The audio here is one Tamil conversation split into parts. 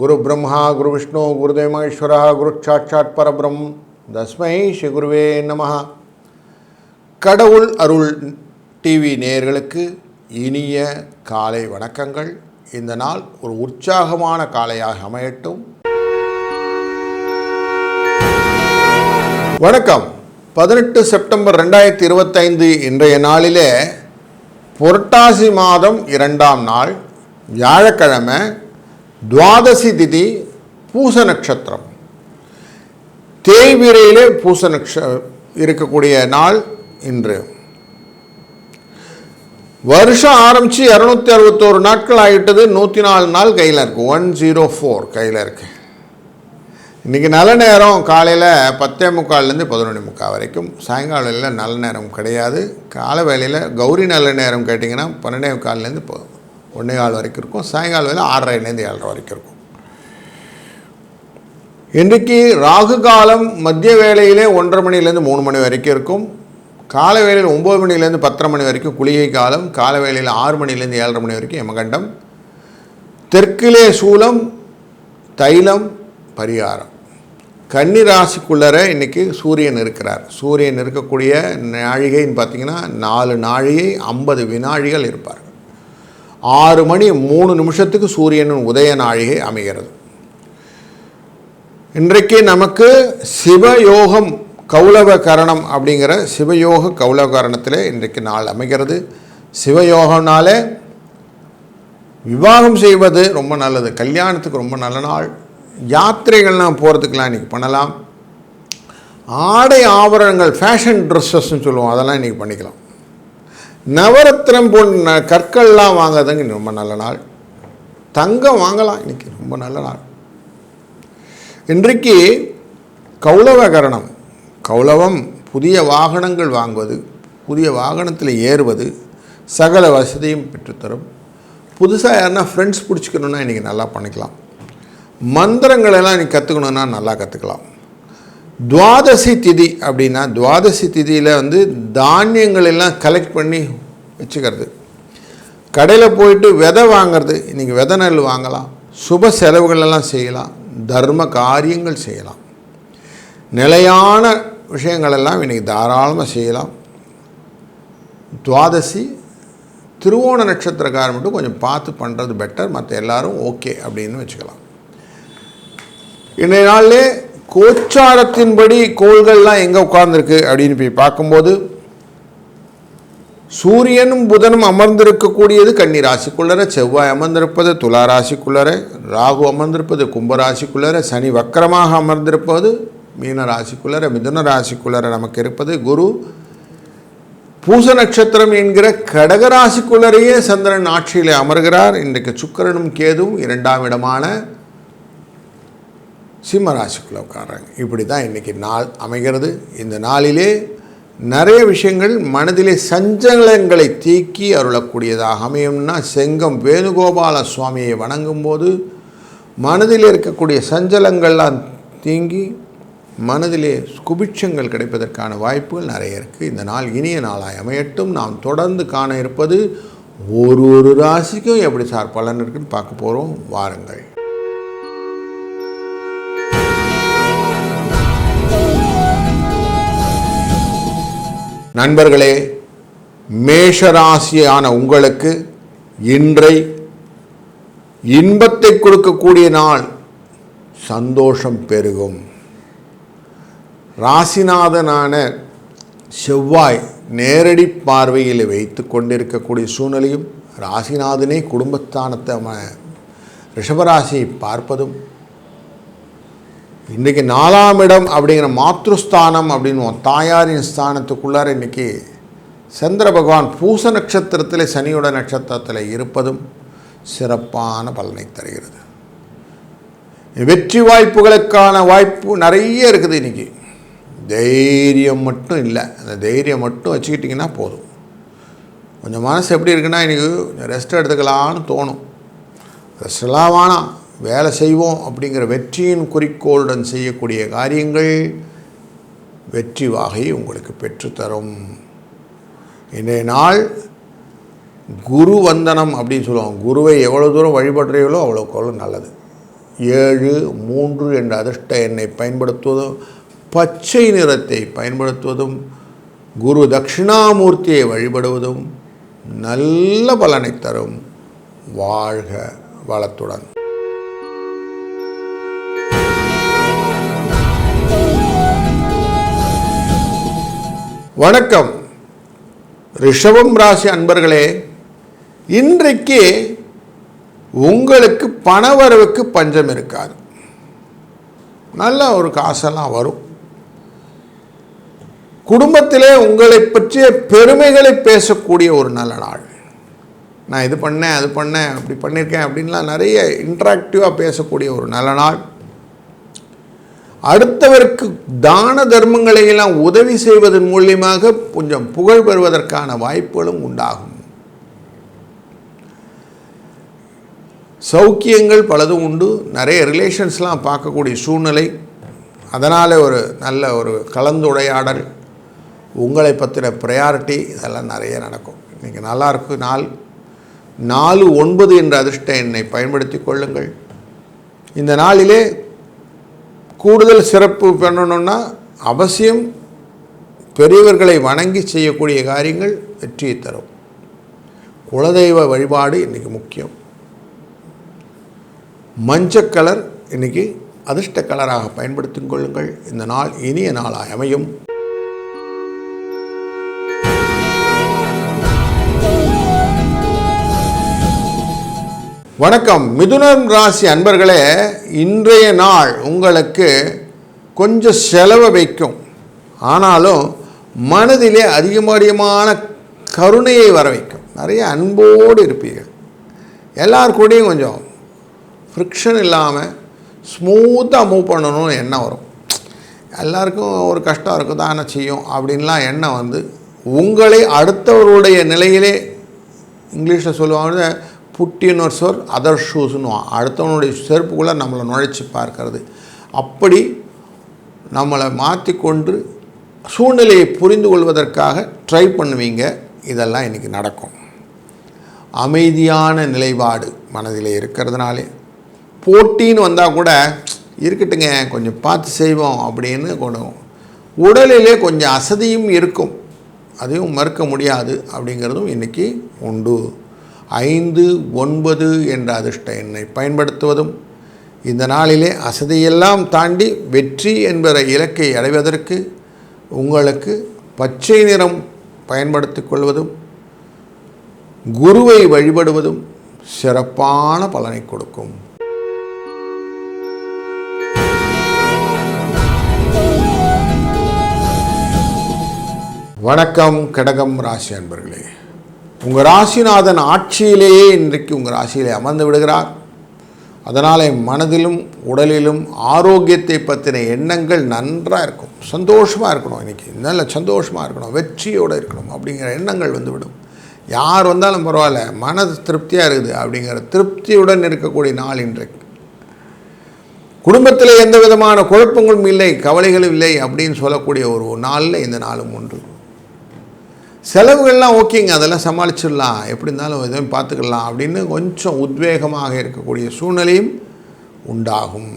குரு பிரம்மா குரு விஷ்ணு குருதேவ மகேஸ்வரா குரு சாட்சாத் பரபிரம். தஸ்மை ஸ்ரீ குருவே நம கடவுள் அருள் டிவி நேயர்களுக்கு இனிய காலை வணக்கங்கள். இந்த நாள் ஒரு உற்சாகமான காலையாக அமையட்டும். வணக்கம். பதினெட்டு செப்டம்பர் ரெண்டாயிரத்தி இருபத்தைந்து இன்றைய நாளிலே புரட்டாசி மாதம் இரண்டாம் நாள். வியாழக்கிழமை துவாதசி திதி பூச நட்சத்திரம். தேய்விரையிலே பூச நட்ச இருக்கக்கூடிய நாள் இன்று. வருஷம் ஆரம்பித்து இரநூத்தி அறுபத்தோரு நாட்கள் ஆகிட்டது நூற்றி நாலு நாள் கையில் இருக்குது ஒன் ஜீரோ ஃபோர் கையில் இருக்குது இன்றைக்கி நல்ல நேரம். காலையில் பத்தே முக்கால்லேருந்து பதினொன்று முக்கால் வரைக்கும். சாயங்காலையில் நல்ல நேரம் கிடையாது. காலை வேலையில் கௌரி நல்ல நேரம் கேட்டிங்கன்னா பன்னெண்டே முக்கால்லேருந்து போதும் ஒன்றே கால் வரைக்கும் இருக்கும். சாயங்காலம் வேலை ஆறரைலேருந்து ஏழரை வரைக்கும் இருக்கும். இன்றைக்கு ராகு காலம் மத்திய வேலையிலே ஒன்றரை மணிலேருந்து மூணு மணி வரைக்கும் இருக்கும். காலை வேளையில் ஒம்பது மணிலேருந்து பத்தரை மணி வரைக்கும் குளிகை காலம். காலை வேளையில் ஆறு மணிலேருந்து ஏழரை மணி வரைக்கும் யமகண்டம். தெற்கிலே சூலம் தைலம் பரிகாரம். கன்னி ராசிக்குள்ளர இன்றைக்கி சூரியன் இருக்கிறார். சூரியன் இருக்கக்கூடிய நாழிகைன்னு பார்த்தீங்கன்னா நாலு நாழிகை ஐம்பது வினாழிகள் இருப்பார். ஆறு மணி மூணு நிமிஷத்துக்கு சூரியனின் உதய நாழிகை அமைகிறது. இன்றைக்கு நமக்கு சிவயோகம் கௌலவ கரணம் அப்படிங்கிற சிவயோக கௌலவ கரணத்தில் இன்றைக்கு நாள் அமைகிறது. சிவயோகம்னாலே விவாகம் செய்வது ரொம்ப நல்லது. கல்யாணத்துக்கு ரொம்ப நல்ல நாள். யாத்திரைகள்லாம் போகிறதுக்கெலாம் இன்றைக்கி பண்ணலாம். ஆடை ஆபரணங்கள் ஃபேஷன் ட்ரெஸ்ஸஸ்ன்னு சொல்லுவோம். அதெல்லாம் இன்றைக்கி பண்ணிக்கலாம். நவரத்னம் போன்ற கற்கள்லாம் வாங்குறதுங்க ரொம்ப நல்ல நாள். தங்கம் வாங்கலாம் இன்றைக்கி ரொம்ப நல்ல நாள். இன்றைக்கு கௌளவகரணம் கௌளவம் புதிய வாகனங்கள் வாங்குவது புதிய வாகனத்தில் ஏறுவது சகல வசதியும் பெற்றுத்தரும். புதுசாக யாருன்னா ஃப்ரெண்ட்ஸ் பிடிச்சிக்கணுன்னா இன்றைக்கி நல்லா பண்ணிக்கலாம். மந்திரங்களெல்லாம் இன்றைக்கி கற்றுக்கணுன்னா நல்லா கற்றுக்கலாம் துவாதசி திதி அப்படின்னா துவாதசி திதியில் வந்து தானியங்கள் எல்லாம் கலெக்ட் பண்ணி வச்சுக்கிறது. கடையில் போயிட்டு விதை வாங்கிறது இன்றைக்கி விதை நெல் வாங்கலாம் சுப செலவுகளெல்லாம் செய்யலாம் தர்ம காரியங்கள் செய்யலாம். நிலையான விஷயங்களெல்லாம் இன்றைக்கி தாராளமாக செய்யலாம். துவாதசி திருவோண நட்சத்திரக்காரர் மட்டும் கொஞ்சம் பார்த்து பண்ணுறது பெட்டர் மற்ற எல்லோரும் ஓகே அப்படின்னு வச்சுக்கலாம். இன்றைய நாள்லேயே கோச்சாரத்தின்படி கோள்கள்லாம் எங்கே உட்கார்ந்துருக்கு அப்படின்னு போய் பார்க்கும்போது சூரியனும் புதனும் அமர்ந்திருக்கக்கூடியது கன்னி ராசிக்குள்ளர செவ்வாய் அமர்ந்திருப்பது துலா ராசிக்குள்ளர ராகு அமர்ந்திருப்பது கும்பராசிக்குள்ளர சனி வக்கரமாக அமர்ந்திருப்பது மீன ராசிக்குள்ளர மிதுன ராசிக்குள்ளர நமக்கு இருப்பது குரு. பூச நட்சத்திரம் என்கிற கடக ராசிக்குள்ளரையே சந்திரன் ஆட்சியில் அமர்கிறார். இன்றைக்கு சுக்கரனும் கேதுவும் இரண்டாம் இடமான சிம்ம ராசிக்குள்ளே உட்காடுறாங்க இப்படி தான் இன்றைக்கி நாள் அமைகிறது. இந்த நாளிலே நிறைய விஷயங்கள் மனதிலே சஞ்சலங்களை தீக்கி அருளக்கூடியதாக அமையும்னா செங்கம் வேணுகோபால சுவாமியை வணங்கும்போது மனதில் இருக்கக்கூடிய சஞ்சலங்கள்லாம் தீங்கி மனதிலே குபிட்சங்கள் கிடைப்பதற்கான வாய்ப்புகள் நிறைய இருக்குது இந்த நாள் இனிய நாளாய் அமையட்டும். நாம் தொடர்ந்து காண இருப்பது ஒரு ஒரு ராசிக்கும் எப்படி சார் பலன் இருக்குன்னு பார்க்க போகிறோம் வாருங்கள். நண்பர்களே மேஷராசியான உங்களுக்கு இன்றை இன்பத்தை கொடுக்கக்கூடிய நாள் சந்தோஷம் பெருகும். ராசிநாதனான செவ்வாய் நேரடி பார்வையில் வைத்து கொண்டிருக்கக்கூடிய சூழ்நிலையும் ராசிநாதனே குடும்பஸ்தானத்தை ரிஷபராசியை பார்ப்பதும் இன்றைக்கி நாலாம் இடம் அப்படிங்கிற மாத்ருஸ்தானம் அப்படின்னு தாயாரின் ஸ்தானத்துக்குள்ளார இன்றைக்கி சந்திர பகவான் பூச நட்சத்திரத்தில் சனியோட நட்சத்திரத்தில் இருப்பதும் சிறப்பான பலனை தருகிறது. வெற்றி வாய்ப்புகளுக்கான வாய்ப்பு நிறைய இருக்குது இன்றைக்கி தைரியம் மட்டும் இல்லை. அந்த தைரியம் மட்டும் வச்சுக்கிட்டிங்கன்னா போதும். கொஞ்சம் மனசு எப்படி இருக்குன்னா இன்றைக்கி கொஞ்சம் ரெஸ்ட் எடுத்துக்கலான்னு தோணும் ரெஸ்ட்லாம் வேணாம். வேலை செய்வோம் அப்படிங்கிற வெற்றியின் குறிக்கோளுடன் செய்யக்கூடிய காரியங்கள் வெற்றி வாகை உங்களுக்கு பெற்றுத்தரும். இன்றைய நாள் குரு வந்தனம் அப்படின்னு சொல்லுவாங்க. குருவை எவ்வளோ தூரம் வழிபடுறீங்களோ அவ்வளோக்கு அவ்வளோ நல்லது. ஏழு மூன்று என்ற அதிர்ஷ்ட எண்ணை பயன்படுத்துவதும் பச்சை நிறத்தை பயன்படுத்துவதும் குரு தட்சிணாமூர்த்தியை வழிபடுவதும் நல்ல பலனை தரும். வாழ்க வளத்துடன். வணக்கம். ரிஷபம் ராசி அன்பர்களே இன்றைக்கு உங்களுக்கு பணவரவுக்கு பஞ்சம் இருக்காது. நல்ல ஒரு காசெல்லாம் வரும். குடும்பத்திலே உங்களை பற்றிய பெருமைகளை பேசக்கூடிய ஒரு நல்ல நாள். நான் இது பண்ணேன் அது பண்ணேன் அப்படி பண்ணியிருக்கேன் அப்படின்லாம் நிறைய இன்ட்ராக்டிவாக பேசக்கூடிய ஒரு நல்ல நாள். அடுத்தவருக்கு தான தர்மங்களை எல்லாம் உதவி செய்வதன் மூலியமாக கொஞ்சம் புகழ் பெறுவதற்கான வாய்ப்புகளும் உண்டாகும். சௌக்கியங்கள் பலதும் உண்டு. நிறைய ரிலேஷன்ஸ்லாம் பார்க்கக்கூடிய சூழ்நிலை. அதனால் ஒரு நல்ல ஒரு கலந்துரையாடல் உங்களை பற்றின ப்ரையாரிட்டி இதெல்லாம் நிறைய நடக்கும். இன்றைக்கி நல்லாயிருக்கு நாள். நாலு ஒன்பது என்ற அதிர்ஷ்ட எண்ணை பயன்படுத்தி கொள்ளுங்கள். இந்த நாளிலே கூடுதல் சிறப்பு பண்ணணும்னா அவசியம் பெரியவர்களை வணங்கி செய்யக்கூடிய காரியங்கள் வெற்றியை தரும். குலதெய்வ வழிபாடு இன்றைக்கி முக்கியம். மஞ்சள் கலர் இன்றைக்கி அதிர்ஷ்ட கலராக பயன்படுத்திக் கொள்ளுங்கள். இந்த நாள் இனிய நாளாக அமையும். வணக்கம். மிதுனம் ராசி அன்பர்களே இன்றைய நாள் உங்களுக்கு கொஞ்சம் செலவை வைக்கும். ஆனாலும் மனதிலே அதிகமதிகமான கருணையை வர வைக்கும். நிறைய அன்போடு இருப்பீர்கள். எல்லார் கூடயும் கொஞ்சம் ஃப்ரிக்ஷன் இல்லாமல் ஸ்மூத்தாக மூவ் பண்ணணும்னு எண்ணம் வரும். எல்லாருக்கும் ஒரு கஷ்டம் இருக்கும் தானே செய்யும்? அப்படின்லாம் எண்ணம் வந்து உங்களை அடுத்தவருடைய நிலையிலே இங்கிலீஷில் சொல்லுவாங்க புட்டின் சொர் அதர் ஷூஸ்னு அடுத்தவனுடைய செருப்புக்குள்ளே நம்மளை நுழைச்சி பார்க்கறது. அப்படி நம்மளை மாற்றிக்கொண்டு சூழ்நிலையை புரிந்து கொள்வதற்காக ட்ரை பண்ணுவீங்க. இதெல்லாம் இன்றைக்கி நடக்கும். அமைதியான நிலைப்பாடு மனதில் இருக்கிறதுனாலே. போட்டின்னு வந்தால் கூட இருக்கட்டுங்க கொஞ்சம் பார்த்து செய்வோம் அப்படின்னு கொண்டு உடலிலே கொஞ்சம் அசதியும் இருக்கும். அதையும் மறுக்க முடியாது அப்படிங்கிறதும் இன்றைக்கி உண்டு. ஐந்து ஒன்பது என்ற அதிர்ஷ்ட எண்ணை பயன்படுத்துவதும் இந்த நாளிலே அசதியெல்லாம் தாண்டி வெற்றி என்பற இலக்கை அடைவதற்கு உங்களுக்கு பச்சை நிறம் பயன்படுத்திக் கொள்வதும் குருவை வழிபடுவதும் சிறப்பான பலனை கொடுக்கும். வணக்கம் கடகம் ராசி அன்பர்களே. உங்கள் ராசிநாதன் ஆட்சியிலேயே இன்றைக்கு உங்கள் ராசியிலே அமர்ந்து விடுகிறார். அதனால் மனதிலும் உடலிலும் ஆரோக்கியத்தை பற்றின எண்ணங்கள் நன்றாக இருக்கும். சந்தோஷமாக இருக்கணும் இன்றைக்கி நல்ல சந்தோஷமாக இருக்கணும். வெற்றியோடு இருக்கணும் அப்படிங்கிற எண்ணங்கள் வந்துவிடும். யார் வந்தாலும் பரவாயில்ல மனது திருப்தியாக இருக்குது அப்படிங்கிற திருப்தியுடன் இருக்கக்கூடிய நாள் இன்றைக்கு. குடும்பத்தில் எந்த விதமான குழப்பங்களும் இல்லை கவலைகளும் இல்லை அப்படின்னு சொல்லக்கூடிய ஒரு நாளில் இந்த நாளும் ஒன்று. செலவுகள்லாம் ஓகேங்க அதெல்லாம் சமாளிச்சிடலாம். எப்படி இருந்தாலும் எதுவும் பார்த்துக்கலாம் அப்படின்னு கொஞ்சம் உத்வேகமாக இருக்கக்கூடிய சூழ்நிலையும் உண்டாகும்.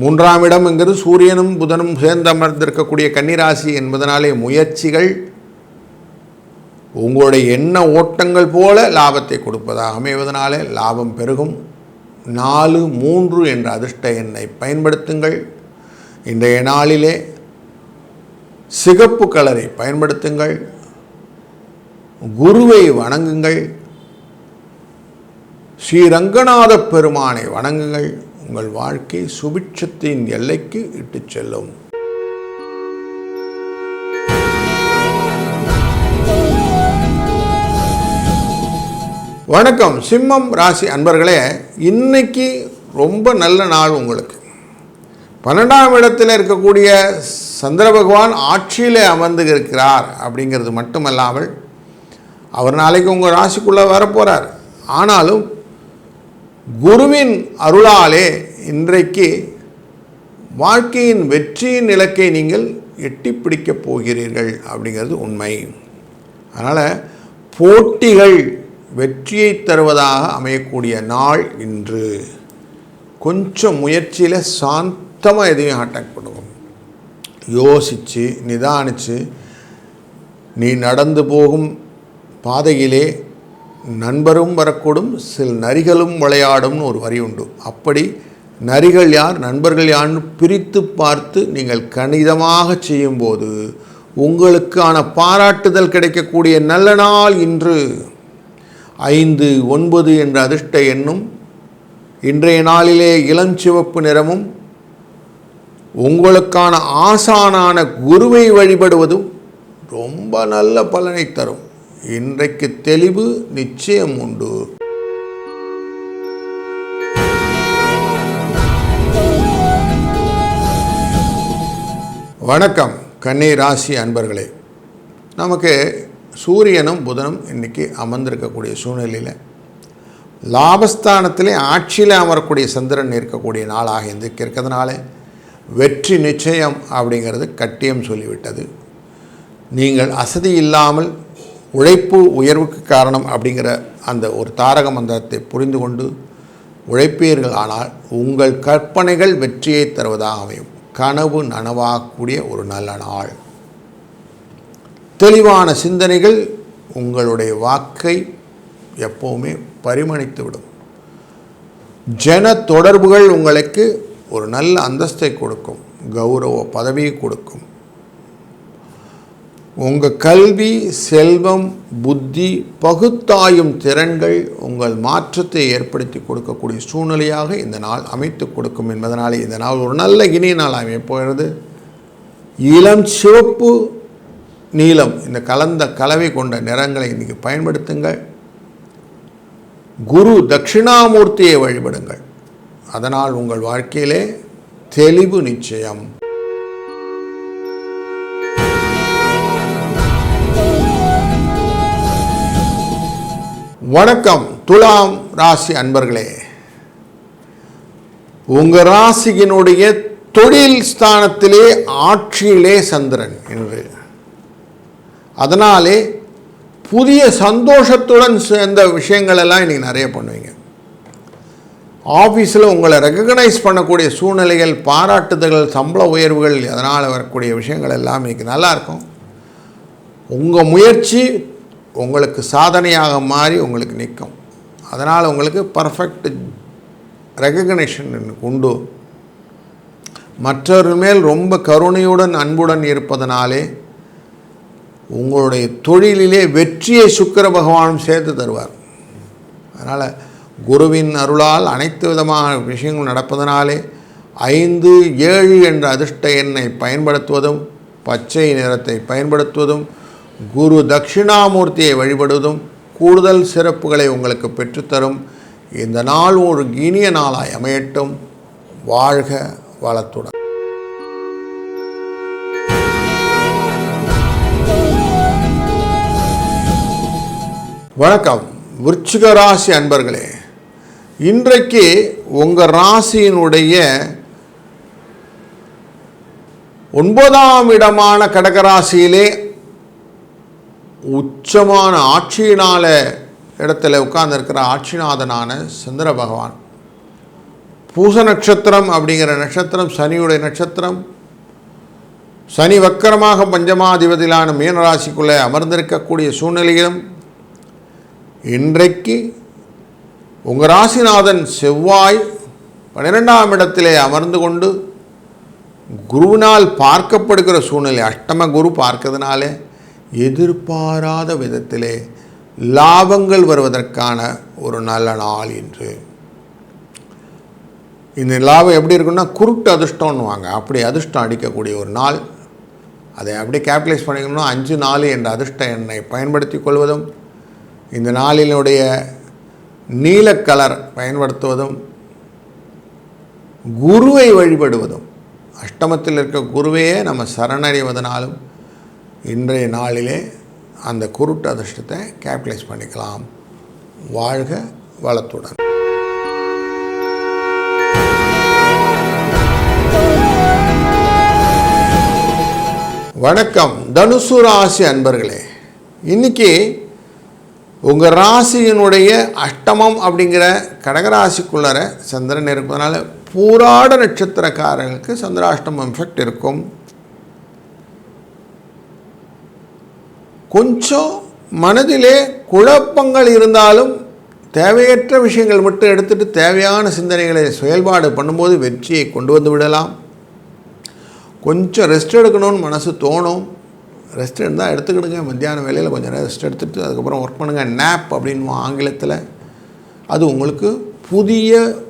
மூன்றாம் இடம்ங்கிறது சூரியனும் புதனும் சேர்ந்தமர்ந்திருக்கக்கூடிய கன்னிராசி என்பதனாலே முயற்சிகள் உங்களுடைய எண்ண ஓட்டங்கள் போல லாபத்தை கொடுப்பதாக அமைவதனாலே லாபம் பெருகும். நாலு மூன்று என்ற அதிர்ஷ்ட எண்ணை பயன்படுத்துங்கள். இன்றைய நாளிலே சிகப்பு கலரை பயன்படுத்துங்கள். குருவை வணங்குங்கள். ஸ்ரீரங்கநாத பெருமானை வணங்குங்கள். உங்கள் வாழ்க்கை சுபிட்சத்தின் எல்லைக்கு இட்டுச் செல்லும். வணக்கம். சிம்மம் ராசி அன்பர்களே இன்னைக்கு ரொம்ப நல்ல நாள் உங்களுக்கு. பன்னெண்டாம் இடத்தில் இருக்கக்கூடிய சந்திர பகவான் ஆட்சியில் அமர்ந்து இருக்கிறார் அப்படிங்கிறது மட்டுமல்லாமல் அவர் நாளைக்கு உங்கள் ராசிக்குள்ளே வரப்போகிறார் ஆனாலும் குருவின் அருளாலே இன்றைக்கு வாழ்க்கையின் வெற்றியின் இலக்கை நீங்கள் எட்டி பிடிக்கப் போகிறீர்கள் அப்படிங்கிறது உண்மை. அதனால் போட்டிகள் வெற்றியை தருவதாக அமையக்கூடிய நாள் இன்று. கொஞ்சம் முயற்சியில் சாந்த் சுத்தமாக எதையும் அட்டாக் பண்ணுவோம். யோசித்து நிதானித்து நீ நடந்து போகும் பாதையிலே நண்பரும் வரக்கூடும் சில நரிகளும் விளையாடும்னு ஒரு வரி உண்டு. அப்படி நரிகள் யார் நண்பர்கள் யார்னு பிரித்து பார்த்து நீங்கள் கணிதமாக செய்யும்போது உங்களுக்கான பாராட்டுதல் கிடைக்கக்கூடிய நல்ல நாள் இன்று. ஐந்து ஒன்பது என்ற அதிர்ஷ்ட எண்ணும் இன்றைய நாளிலே இளஞ்சிவப்பு நிறமும் உங்களுக்கான ஆசானான குருவை வழிபடுவதும் ரொம்ப நல்ல பலனை தரும். இன்றைக்கு தெளிவு நிச்சயம் உண்டு. வணக்கம் கன்னி ராசி அன்பர்களே. நமக்கு சூரியனும் புதனும் இன்னைக்கு அமர்ந்திருக்கக்கூடிய சூழ்நிலையில் லாபஸ்தானத்திலே ஆட்சியில் அமரக்கூடிய சந்திரன் இருக்கக்கூடிய நாளாக இன்றைக்கு இருக்கிறதுனால வெற்றி நிச்சயம் அப்படிங்கிறது கட்டியம் சொல்லிவிட்டது. நீங்கள் அசதி இல்லாமல் உழைப்பு உயர்வுக்கு காரணம் அப்படிங்கிற அந்த ஒரு தாரக மந்திரத்தை புரிந்து கொண்டு உழைப்பீர்கள் ஆனால் உங்கள் கற்பனைகள் வெற்றியை தருவதாக அமையும். கனவு நனவாகக்கூடிய ஒரு நல்ல நாள். தெளிவான சிந்தனைகள் உங்களுடைய வாக்கை எப்போவுமே பரிமணித்துவிடும். ஜன தொடர்புகள் உங்களுக்கு ஒரு நல்ல அந்தஸ்தை கொடுக்கும் கௌரவ பதவியை கொடுக்கும். உங்கள் கல்வி செல்வம் புத்தி பகுத்தாயும் திறன்கள் உங்கள் மாற்றத்தை ஏற்படுத்தி கொடுக்கக்கூடிய சூழ்நிலையாக இந்த நாள் அமைத்து கொடுக்கும் என்பதனாலே இந்த நாள் ஒரு நல்ல இனிய நாள் அமைப்போகிறது இளம் சிவப்பு நீலம் இந்த கலந்த கலவை கொண்ட நிறங்களை இன்றைக்கி பயன்படுத்துங்கள். குரு தட்சிணாமூர்த்தியை வழிபடுங்கள். அதனால் உங்கள் வாழ்க்கையிலே தெளிவு நிச்சயம். வணக்கம் துலாம் ராசி அன்பர்களே. உங்கள் ராசியினுடைய தொழில் ஸ்தானத்திலே ஆட்சியிலே சந்திரன் என்று அதனாலே புதிய சந்தோஷத்துடன் சேர்ந்த விஷயங்கள் எல்லாம் இன்றைக்கி நிறைய பண்ணுவீங்க. ஆஃபீஸில் உங்களை ரெக்கக்னைஸ் பண்ணக்கூடிய சூழ்நிலைகள் பாராட்டுதல்கள் சம்பள உயர்வுகள் அதனால் வரக்கூடிய விஷயங்கள் எல்லாம் இன்றைக்கி நல்லாயிருக்கும். உங்கள் முயற்சி உங்களுக்கு சாதனையாக மாறி உங்களுக்கு நிற்கும். அதனால் உங்களுக்கு பர்ஃபெக்ட் ரெக்கக்னேஷன் உண்டு. மற்றவர்கள் மேல் ரொம்ப கருணையுடன் அன்புடன் இருப்பதனாலே உங்களுடைய தொழிலிலே வெற்றியை சுக்கிர பகவானும் சேர்த்து தருவார். அதனால் குருவின் அருளால் அனைத்து விதமான விஷயங்கள் நடப்பதனாலே ஐந்து ஏழு என்ற அதிர்ஷ்ட எண்ணை பயன்படுத்துவதும் பச்சை நிறத்தை பயன்படுத்துவதும் குரு தட்சிணாமூர்த்தியை வழிபடுவதும் கூடுதல் சிறப்புகளை உங்களுக்கு பெற்றுத்தரும். இந்த நாள் ஒரு இனிய நாளாய் அமையட்டும். வாழ்க வளத்துடன். வணக்கம். விருச்சிக ராசி அன்பர்களே இன்றைக்கு உங்கள் ராசியினுடைய ஒன்பதாம் இடமான கடகராசியிலே உச்சமான ஆட்சியினால இடத்துல உட்கார்ந்துருக்கிற ஆட்சிநாதனான சந்திர பகவான். பூச நட்சத்திரம் அப்படிங்கிற நட்சத்திரம் சனியுடைய நட்சத்திரம். சனி வக்கரமாக பஞ்சமாதிபதியிலான மீனராசிக்குள்ளே அமர்ந்திருக்கக்கூடிய சூழ்நிலையிலும் இன்றைக்கு உங்கள் ராசிநாதன் செவ்வாய் பன்னிரெண்டாம் இடத்திலே அமர்ந்து கொண்டு குருவினால் பார்க்கப்படுகிற சூழ்நிலை அஷ்டம குரு பார்க்கறதுனாலே எதிர்பாராத விதத்திலே லாபங்கள் வருவதற்கான ஒரு நல்ல நாள் இன்று. இந்த லாபம் எப்படி இருக்குன்னா குருட்டு அதிர்ஷ்டம்னுவாங்க அப்படி அதிர்ஷ்டம் அடிக்கக்கூடிய ஒரு நாள். அதை அப்படியே கேபிட்டலைஸ் பண்ணிக்கணும்னா அஞ்சு நாலு என்ற அதிர்ஷ்ட எண்ணை பயன்படுத்தி கொள்வதும் இந்த நாளினுடைய நீல கலர் பயன்படுத்துவதும் குருவை வழிபடுவதும் அஷ்டமத்தில் இருக்க குருவையே நம்ம சரணடைவதனாலும் இன்றைய நாளிலே அந்த குருட்டு அதிர்ஷ்டத்தை கேபிட்டலைஸ் பண்ணிக்கலாம். வாழ்க வளத்துடன். வணக்கம். தனுசு ராசி அன்பர்களே இன்னைக்கு உங்கள் ராசியினுடைய அஷ்டமம் அப்படிங்கிற கடகராசிக்குள்ளர சந்திரன் இருப்பதனால பூராட நட்சத்திரக்காரர்களுக்கு சந்திராஷ்டமம் எஃபெக்ட் இருக்கும். கொஞ்சம் மனதிலே குழப்பங்கள் இருந்தாலும் தேவையற்ற விஷயங்கள் மட்டும் எடுத்துட்டு தேவையான சிந்தனைகளை செயல்பாடு பண்ணும்போது வெற்றியை கொண்டு வந்து விடலாம். கொஞ்சம் ரெஸ்ட் எடுக்கணும்னு மனசு தோணும். ரெஸ்ட் எடுத்தால் எடுத்துக்கிடுங்க. மத்தியான வேலையில் கொஞ்சம் ரெஸ்ட் எடுத்துகிட்டு அதுக்கப்புறம் ஒர்க் பண்ணுங்கள் நேப் அப்படின்வோம் ஆங்கிலத்தில். அது உங்களுக்கு புதிய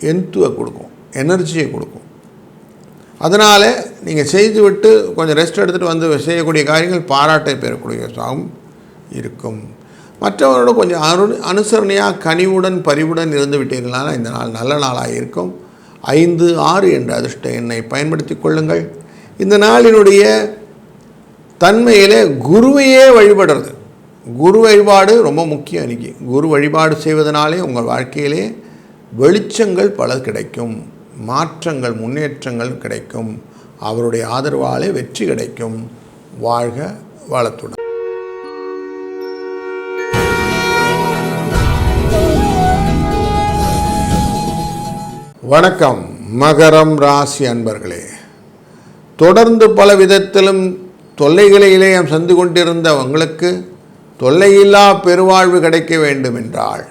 எந்துவை கொடுக்கும். எனர்ஜியை கொடுக்கும். அதனால் நீங்கள் செய்து விட்டு கொஞ்சம் ரெஸ்ட் எடுத்துகிட்டு வந்து செய்யக்கூடிய காரியங்கள் பாராட்டை பெறக்கூடிய சாகும் இருக்கும். மற்றவரோட கொஞ்சம் அரு அனுசரணையாக கனிவுடன் பரிவுடன் இருந்து விட்டீர்களால் இந்த நாள் நல்ல நாளாக இருக்கும். ஐந்து ஆறு என்ற அதிர்ஷ்ட எண்ணை பயன்படுத்தி கொள்ளுங்கள். இந்த நாளினுடைய தன்மையிலே குருவையே வழிபடுறது. குரு வழிபாடு ரொம்ப முக்கியம் இன்றைக்கி குரு வழிபாடு செய்வதனாலே உங்கள் வாழ்க்கையிலே வெளிச்சங்கள் பல கிடைக்கும். மாற்றங்கள் முன்னேற்றங்கள் கிடைக்கும். அவருடைய ஆதரவாலே வெற்றி கிடைக்கும். வாழ்க வளத்துடன். வணக்கம். மகரம் ராசி அன்பர்களே. தொடர்ந்து பல விதத்திலும் தொல்லைகளிலே சந்து கொண்டிருந்த உங்களுக்கு தொல்லையில்லா பெருவாழ்வு கிடைக்க வேண்டும் என்றால்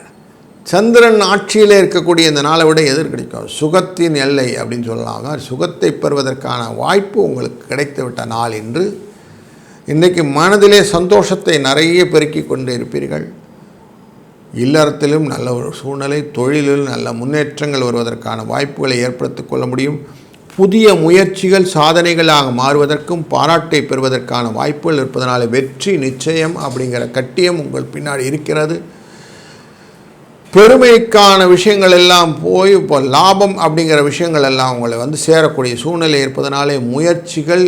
சந்திரன் ஆட்சியில் இருக்கக்கூடிய இந்த நாளை விட எதிர் கிடைக்கும். சுகத்தின் எல்லை அப்படின்னு சொல்லலாம். சுகத்தை பெறுவதற்கான வாய்ப்பு உங்களுக்கு கிடைத்து விட்ட நாள் என்று இன்றைக்கு மனதிலே சந்தோஷத்தை நிறைய பெருக்கி கொண்டு இருப்பீர்கள். இல்லறத்திலும் நல்ல ஒரு சூழ்நிலை தொழிலில் நல்ல முன்னேற்றங்கள் வருவதற்கான வாய்ப்புகளை ஏற்படுத்திக் கொள்ள முடியும். புதிய முயற்சிகள் சாதனைகளாக மாறுவதற்கும் பாராட்டை பெறுவதற்கான வாய்ப்புகள் இருப்பதனால வெற்றி நிச்சயம் அப்படிங்கிற கட்டியம் உங்கள் பின்னாடி இருக்கிறது. பெருமைக்கான விஷயங்கள் எல்லாம் போய் இப்போ லாபம் அப்படிங்கிற விஷயங்கள் எல்லாம் உங்களை வந்து சேரக்கூடிய சூழ்நிலை இருப்பதனாலே முயற்சிகள்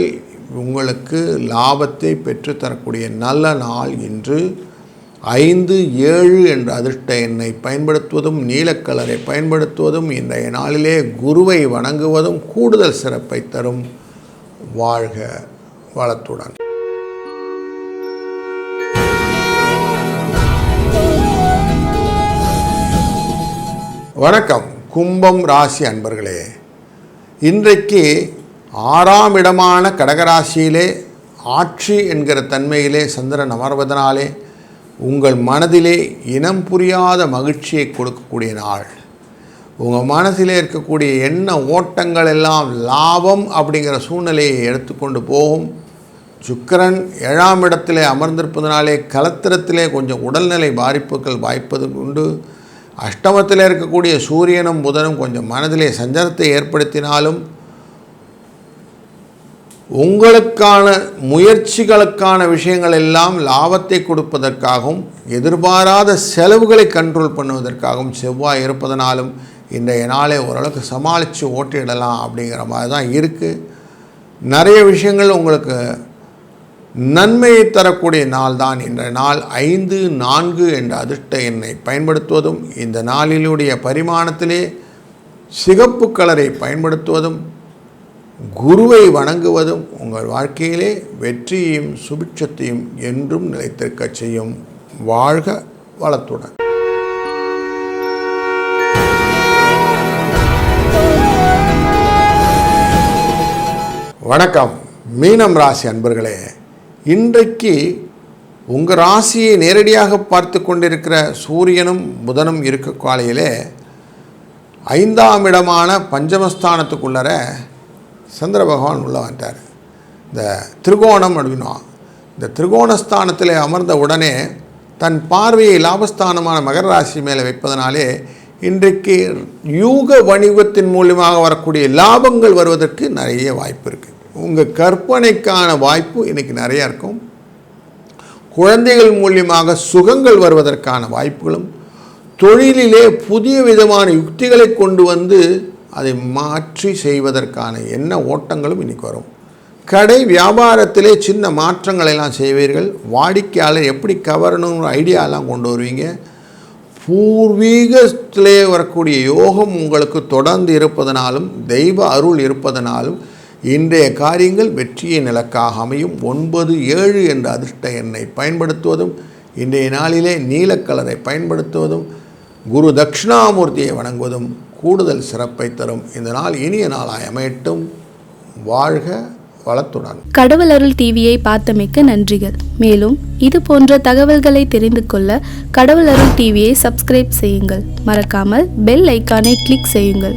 உங்களுக்கு லாபத்தை பெற்றுத்தரக்கூடிய நல்ல நாள் இன்று ஐந்து ஏழு என்ற அதிர்ஷ்ட எண்ணை பயன்படுத்துவதும் நீலக்கலரை பயன்படுத்துவதும் இன்றைய நாளிலே குருவை வணங்குவதும் கூடுதல் சிறப்பை தரும். வாழ்க வளத்துடன். வணக்கம் கும்பம் ராசி அன்பர்களே. இன்றைக்கு ஆறாம் இடமான கடகராசியிலே ஆட்சி என்கிற தன்மையிலே சந்திரன் அமர்வதனாலே உங்கள் மனதிலே இனம் புரியாத மகிழ்ச்சியை கொடுக்கக்கூடிய நாள். உங்கள் மனசிலே இருக்கக்கூடிய எண்ண ஓட்டங்கள் எல்லாம் லாபம் அப்படிங்கிற சூழ்நிலையை எடுத்துக்கொண்டு போகும். சுக்கரன் ஏழாம் இடத்திலே அமர்ந்திருப்பதனாலே கலத்திரத்திலே கொஞ்சம் உடல்நிலை பாதிப்புகள் வாய்ப்பது உண்டு. அஷ்டமத்தில் இருக்கக்கூடிய சூரியனும் புதனும் கொஞ்சம் மனதிலே சஞ்சலத்தை ஏற்படுத்தினாலும் உங்களுக்கான முயற்சிகளுக்கான விஷயங்கள் எல்லாம் லாபத்தை கொடுப்பதற்காகவும் எதிர்பாராத செலவுகளை கண்ட்ரோல் பண்ணுவதற்காகவும் செவ்வாய் இருப்பதனாலும் இன்றைய நாளை ஓரளவுக்கு சமாளித்து ஓட்டிடலாம் அப்படிங்கிற மாதிரி தான் இருக்குது நிறைய விஷயங்கள் உங்களுக்கு நன்மையை தரக்கூடிய நாள் தான். இன்றைய நாள் ஐந்து நான்கு என்ற அதிர்ஷ்ட எண்ணை பயன்படுத்துவதும் இந்த நாளிலுடைய பரிமாணத்திலே சிகப்பு கலரை பயன்படுத்துவதும் குருவை வணங்குவதும் உங்கள் வாழ்க்கையிலே வெற்றியையும் சுபிட்சத்தையும் என்றும் நிலைத்திருக்க செய்யும். வாழ்க வளத்துடன். வணக்கம். மீனம் ராசி அன்பர்களே இன்றைக்கு உங்கள் ராசியை நேரடியாக பார்த்து கொண்டிருக்கிற சூரியனும் புதனும் இருக்க காலையிலே ஐந்தாம் இடமான பஞ்சமஸ்தானத்துக்குள்ளர சந்திர பகவான் உள்ளே வந்துட்டார். இந்த திருகோணம் அப்படின்னுவான் இந்த திரிகோணஸ்தானத்தில் அமர்ந்த உடனே தன் பார்வையை லாபஸ்தானமான மகர ராசி மேலே வைப்பதனாலே இன்றைக்கு யூக வணிகத்தின் மூலியமாக வரக்கூடிய லாபங்கள் வருவதற்கு நிறைய வாய்ப்பு இருக்குது உங்கள் கற்பனைக்கான வாய்ப்பு இன்றைக்கி நிறையா இருக்கும். குழந்தைகள் மூலியமாக சுகங்கள் வருவதற்கான வாய்ப்புகளும் தொழிலிலே புதிய விதமான யுக்திகளை கொண்டு வந்து அதை மாற்றி செய்வதற்கான என்ன ஓட்டங்களும் இன்றைக்கி வரும். கடை வியாபாரத்திலே சின்ன மாற்றங்களை எல்லாம் செய்வீர்கள். வாடிக்கையாளர் எப்படி கவரணுங்கிற ஐடியாலாம் கொண்டு வருவீங்க. பூர்வீகத்திலே வரக்கூடிய யோகம் உங்களுக்கு தொடர்ந்து இருப்பதனாலும் தெய்வ அருள் இருப்பதனாலும் இன்றைய காரியங்கள் வெற்றியின் நிலக்காக அமையும். ஒன்பது ஏழு என்ற அதிர்ஷ்ட எண்ணை பயன்படுத்துவதும் இன்றைய நாளிலே நீலக்கலரை பயன்படுத்துவதும் குரு தட்சிணாமூர்த்தியை வணங்குவதும் கூடுதல் சிறப்பை தரும். இந்த நாள் இனிய நாளாய் அமையட்டும். வாழ்க வளத்துடன். கடவுள் அருள் டிவியை பார்த்தமைக்க நன்றிகள். மேலும் இது போன்ற தகவல்களை தெரிந்து கொள்ள கடவுள் அருள் டிவியை சப்ஸ்கிரைப் செய்யுங்கள். மறக்காமல் பெல் ஐக்கானை கிளிக் செய்யுங்கள்.